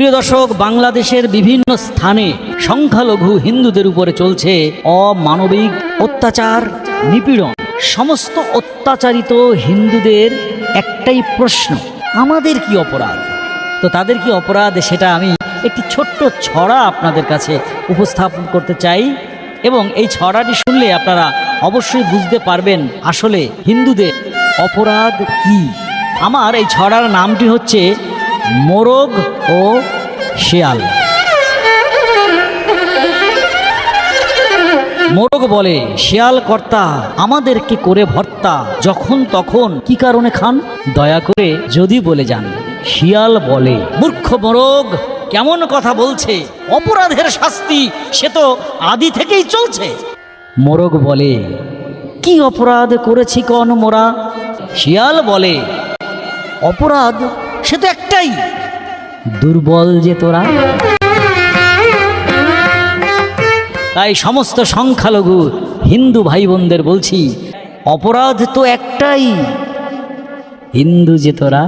প্রিয় দর্শক, বাংলাদেশের বিভিন্ন স্থানে সংখ্যালঘু হিন্দুদের উপরে চলছে অমানবিক অত্যাচার, নিপীড়ন। সমস্ত অত্যাচারিত হিন্দুদের একটাই প্রশ্ন, আমাদের কি অপরাধ? তো তাদের কি অপরাধ সেটা আমি একটি ছোট্ট ছড়া আপনাদের কাছে উপস্থাপন করতে চাই এবং এই ছড়াটি শুনলে আপনারা অবশ্যই বুঝতে পারবেন আসলে হিন্দুদের অপরাধ কি। আমার এই ছড়ার নামটি হচ্ছে মোরগ ও শেয়াল। মোরগ বলে, শিয়াল কর্তা আমাদেরকে করে ভর্তা? যখন তখন কি কারণে খান? দয়া করে যদি বলে যান। শিয়াল বলে, মূর্খ মোরগ, কেমন কথা বলছে? অপরাধের শাস্তি সে তো আদি থেকেই চলছে। মোরগ বলে, কি অপরাধ করেছি কন মোরা? শিয়াল বলে, অপরাধ সে তো একটাই। দুর্বল যে তোরা। তাই সমস্ত সংখ্যালঘু হিন্দু ভাই বোনদের বলছি অপরাধ তো একটাই। হিন্দু যে তোরা।